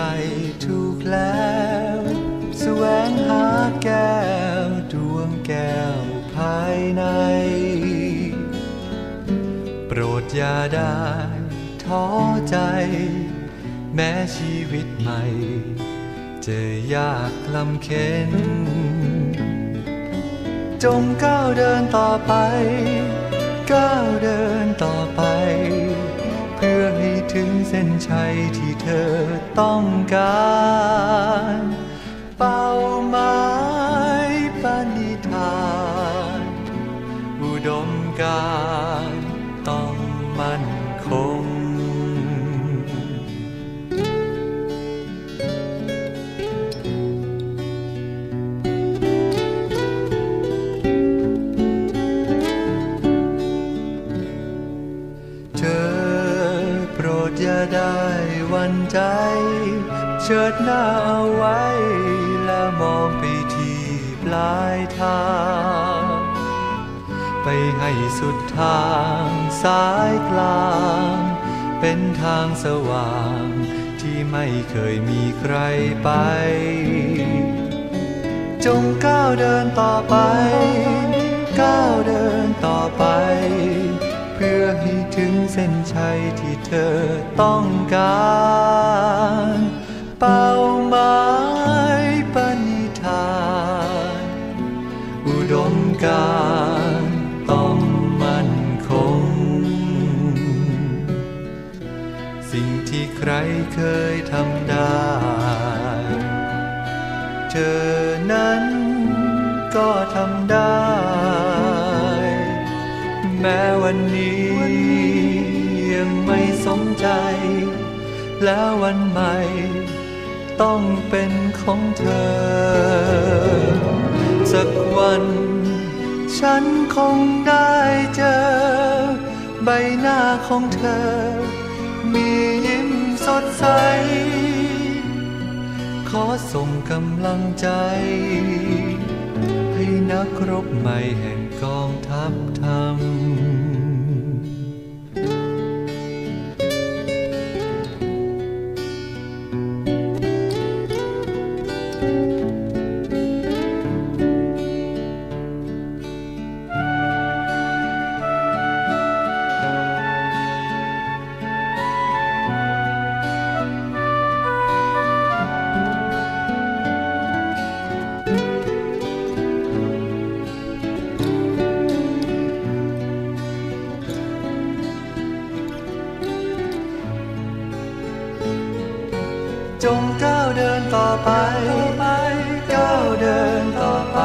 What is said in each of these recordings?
ใจถูกแล้วแสวงหาแก้วดวงแก้วภายใน โปรดอย่าได้ท้อใจ แม้ชีวิตใหม่จะยากลำเค็นจงก้าวเดินต่อไป ก้าวเดินต่อไป ถึงเส้นชัยที่เธอต้องการ เป้า ไปให้สุดทางสายกลาง เป็นทางสว่าง ที่ไม่เคยมีใครไป จงก้าวเดินต่อไป ก้าวเดินต่อไป เพื่อให้ถึงเส้นชัยที่เธอต้องการ ก็ทำได้ แม้วันนี้ยังไม่สมใจ แล้ววันใหม่ ต้องเป็นของเธอ สักวัน ฉันคงได้เจอ ใบหน้าของเธอ มียิ้มสดใส ขอส่งกำลังใจ ให้นักรบใหม่แห่งกองทัพทำ จงก้าวเดินต่อไป ก้าวเดินต่อไป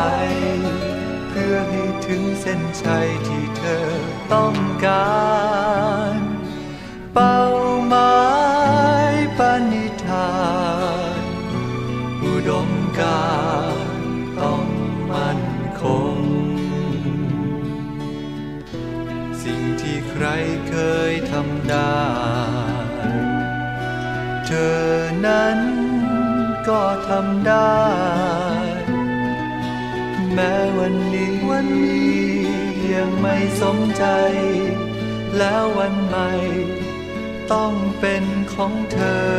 เพื่อให้ถึงเส้นชัยที่เธอต้องการเป้าำได้ แม้วันนี้วันนี้ยังไม่สมใจ แล้ววันใหม่ ต้องเป็นของเธอ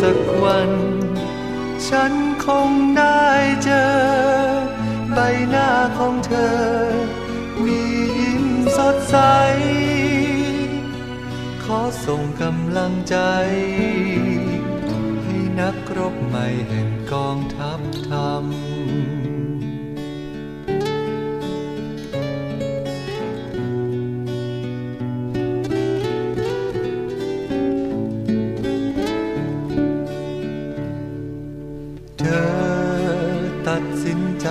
สักวัน ฉันคงได้เจอ ใบหน้าของเธอ มียิ้มสดใสขอส่งกำลังใจ นักรบใหม่แห่งกองทัพธรรม เธอตัดสินใจ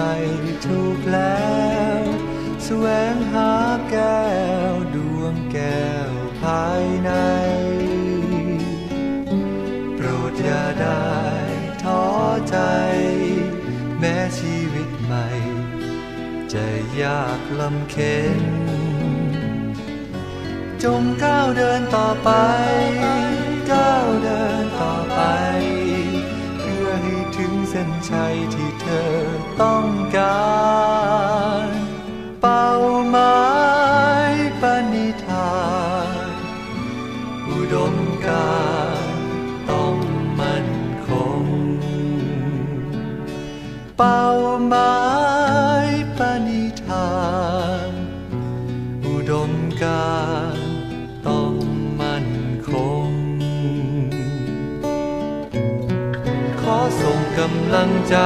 ถูกแล้ว แสวงหา ลำเค็นจงก้าวเดินต่อไป ก้าวเดินต่อไป เพื่อให้ถึงเส้นชัยที่เธอต้องการ การต้องมั่นคง ขอส่งกำลังใจ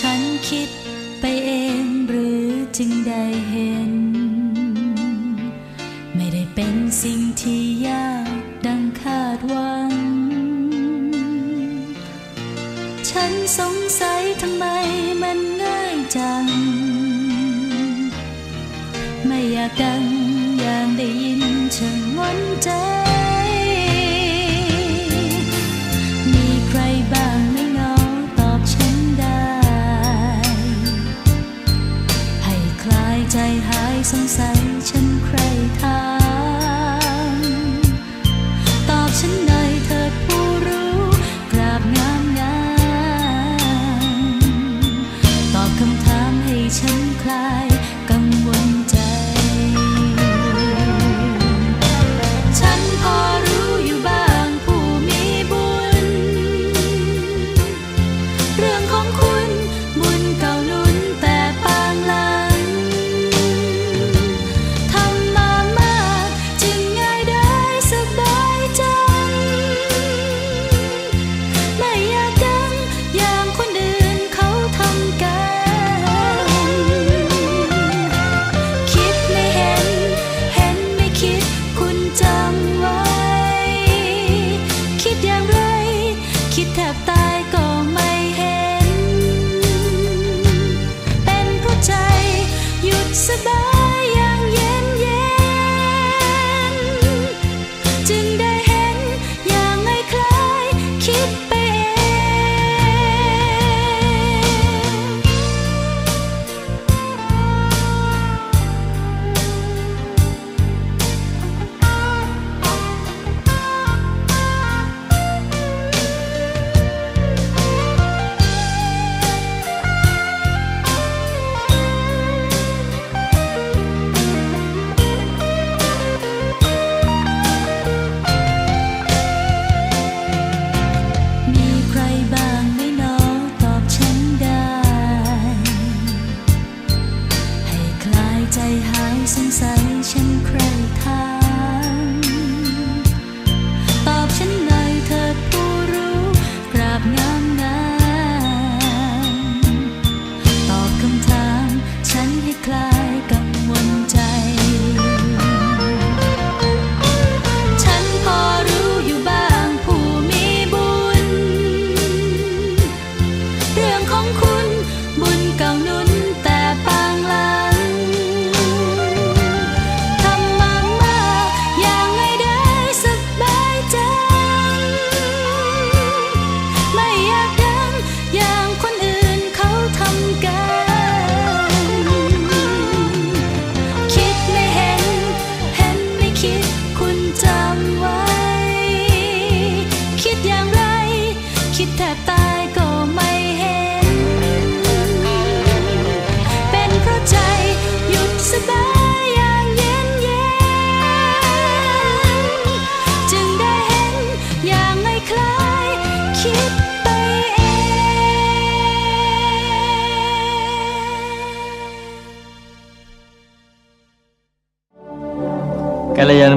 ฉันคิดไปเองหรือจึงได้เห็น ไม่ได้เป็นสิ่งที่ยากดังคาดหวัง ฉันสงสัยทำไมมันง่ายจัง ไม่อยากดังอย่างได้ยินฉันงอนใจ หา คิ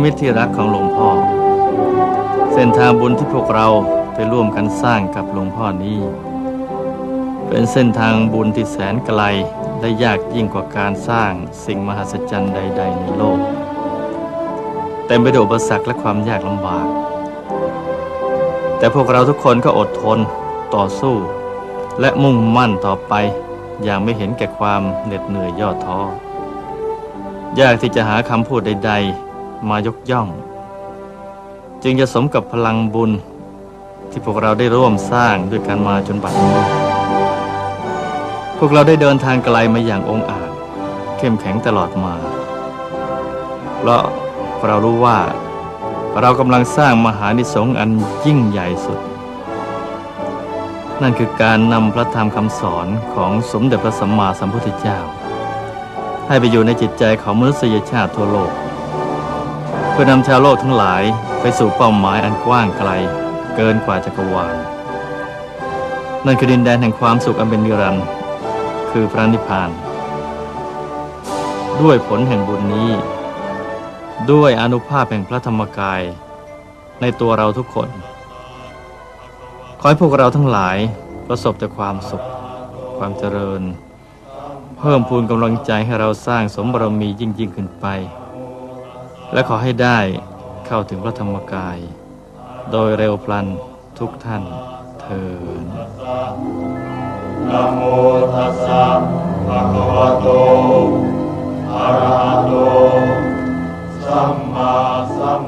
มิตรที่รักของหลวงพ่อ เส้นทางบุญที่พวกเราไปร่วมกันสร้างกับหลวงพ่อนี้ เป็นเส้นทางบุญที่แสนไกลและยากยิ่งกว่าการสร้างสิ่งมหัศจรรย์ใด ๆ ในโลกเต็มไปด้วยอุปสรรคและความยากลำบาก แต่พวกเราทุกคนก็อดทนต่อสู้ และมุ่งมั่นต่อไปอย่างไม่เห็นแก่ความเหน็ดเหนื่อยย่อท้อยากที่จะหาคำพูดใด ๆ มายกย่อง จึงจะสมกับพลังบุญที่พวกเราได้ร่วมสร้างด้วยกันมาจนบัดนี้ พวกเราได้เดินทางไกลมาอย่างองอาจ เข้มแข็งตลอดมาเพราะเรารู้ว่าเรากำลังสร้างมหานิสงส์อันยิ่งใหญ่สุด นั่นคือการนำพระธรรมคำสอนของสมเด็จพระสัมมาสัมพุทธเจ้า ให้ไปอยู่ในจิตใจของมนุษยชาติทั่วโลก เพื่อนำชาวโลกทั้งหลายไปสู่เป้าหมายอันกว้างไกล เกินกว่าจักรวาลนั่นคือดินแดนแห่งความสุขอันเป็นนิรันดร์คือพระนิพพาน ด้วยผลแห่งบุญนี้ ด้วยอนุภาพแห่งพระธรรมกาย ในตัวเราทุกคน ขอให้พวกเราทั้งหลายประสบแต่ความสุข ความเจริญ เพิ่มพูนกำลังใจให้เราสร้างสมบารมียิ่งยิ่งขึ้นไป และขอให้ได้เข้าถึงพระธรรมกาย โดยเร็วพลันทุกท่านเถิดนะโมตัสสะภะคะวะโตอะระหะโตสัมมาสัม